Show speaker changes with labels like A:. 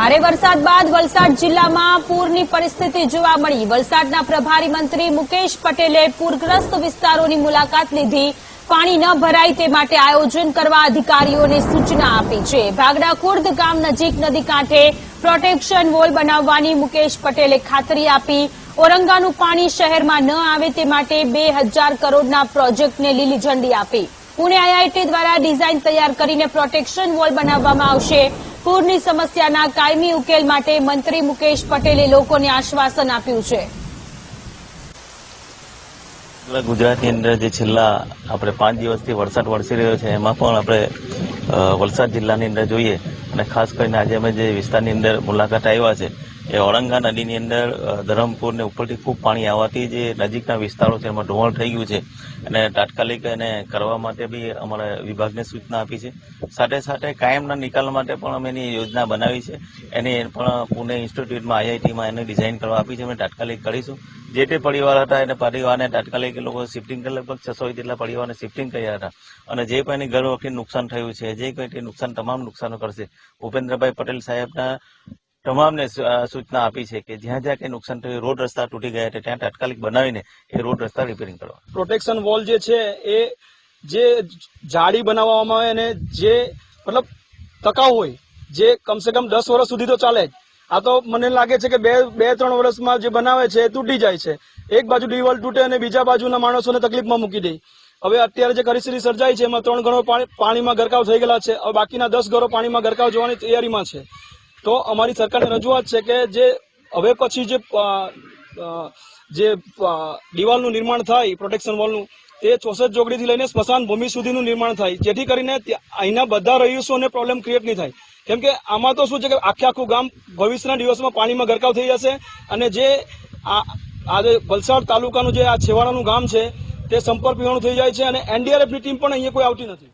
A: ભારે વરસાદ બાદ વલસાડ જિલ્લામાં પૂરની પરિસ્થિતિ જોવા મળી. વલસાડના પ્રભારી મંત્રી મુકેશ પટેલે પૂરગ્રસ્ત વિસ્તારોની મુલાકાત લીધી. પાણી ન ભરાય તે માટે આયોજન કરવા અધિકારીઓને સૂચના આપી છે. ભાગડા ખુર્દ ગામ નજીક નદી કાંઠે પ્રોટેક્શન વોલ બનાવવાની મુકેશ પટેલે ખાતરી આપી. ઓરંગાનું પાણી શહેરમાં ન આવે તે માટે બે હજાર કરોડના પ્રોજેક્ટને લીલી ઝંડી આપી. પુણે આઈઆઈટી દ્વારા ડિઝાઇન તૈયાર કરીને પ્રોટેક્શન વોલ બનાવવામાં આવશે. પૂરની સમસ્યાના કાયમી ઉકેલ માટે મંત્રી મુકેશ પટેલે લોકોને આશ્વાસન આપ્યું છે.
B: ગુજરાતની અંદર જે છેલ્લા આપણે પાંચ દિવસથી વરસાદ વરસી રહ્યો છે, એમાં પણ આપણે વલસાડ જિલ્લાની અંદર જોઈએ અને ખાસ કરીને આજે અમે જે વિસ્તારની અંદર મુલાકાત આવ્યા છે, એ ઓળંગા નદીની અંદર ધરમપુરને ઉપરથી ખૂબ પાણી આવવાથી જે નજીકના વિસ્તારો છે, એમાં ધોવાણ થઈ ગયું છે અને તાત્કાલિક એને કરવા માટે બી અમારે વિભાગને સૂચના આપી છે. સાથે સાથે કાયમના નિકાલ માટે પણ અમે એની યોજના બનાવી છે. એની પણ પુણે ઇન્સ્ટિટ્યૂટમાં આઈઆઈટીમાં એને ડિઝાઇન કરવા આપી છે. અમે તાત્કાલિક કરીશું. જે તે પરિવાર હતા, એને પરિવારને તાત્કાલિક એ લોકો શિફ્ટિંગ લગભગ છસો જેટલા પરિવારને શિફ્ટિંગ કર્યા હતા. અને જે પણ ઘર વખતે નુકસાન થયું છે, જે કંઈ નુકસાન તમામ નુકસાનો કરશે. ભૂપેન્દ્રભાઈ પટેલ સાહેબના તમામને સૂચના આપી છે કે જ્યાં જ્યાં કંઈ નુકસાન થયું રોડ રસ્તા તૂટી ગયા છે ત્યાં તાત્કાલિક બનાવીને એ રોડ રસ્તા રિપેરિંગ કરવા
C: પ્રોટેક્શન વોલ જે છે, એ જે જાળી બનાવવામાં આવે અને જે, મતલબ ટકાઉ હોય, જે કમસે કમ દસ વર્ષ સુધી તો ચાલે જ. આ તો મને લાગે છે કે બે બે, ત્રણ વર્ષમાં જે બનાવે છે એ તૂટી જાય છે. એક બાજુ દિવાલ તૂટે અને બીજા બાજુના માણસોને તકલીફમાં મૂકી દે. હવે અત્યારે જે પરિસ્થિતિ સર્જાઈ છે, એમાં ત્રણ ઘરો પાણી- પાણીમાં ગરકાવ થઈ ગયેલા છે. હવે બાકીના દસ ઘરો પાણીમાં ગરકાવ જોવાની તૈયારીમાં છે. તો અમારી સરકારને રજૂઆત છે કે જે, હવે પછી જે જે દિવાલનું નિર્માણ થાય પ્રોટેક્શન વોલનું તે ચોસઠ જોગડીથી લઈને સ્મશાન ભૂમિ સુધીનું નિર્માણ થાય. જેથી કરીને અહીંના બધા રહીશોને પ્રોબ્લેમ ક્રિએટ નહીં થાય. કેમ કે આમાં તો શું છે કે આખે આખું ગામ ભવિષ્યના દિવસમાં પાણીમાં ગરકાવ થઈ જશે અને જે આ આ વલસાડ તાલુકાનું જે આ છેવાડાનું ગામ છે તે સંપર્ક વિહોણું થઈ જાય છે અને એનડીઆરએફની ટીમ પણ અહીંયા કોઈ આવતી નથી.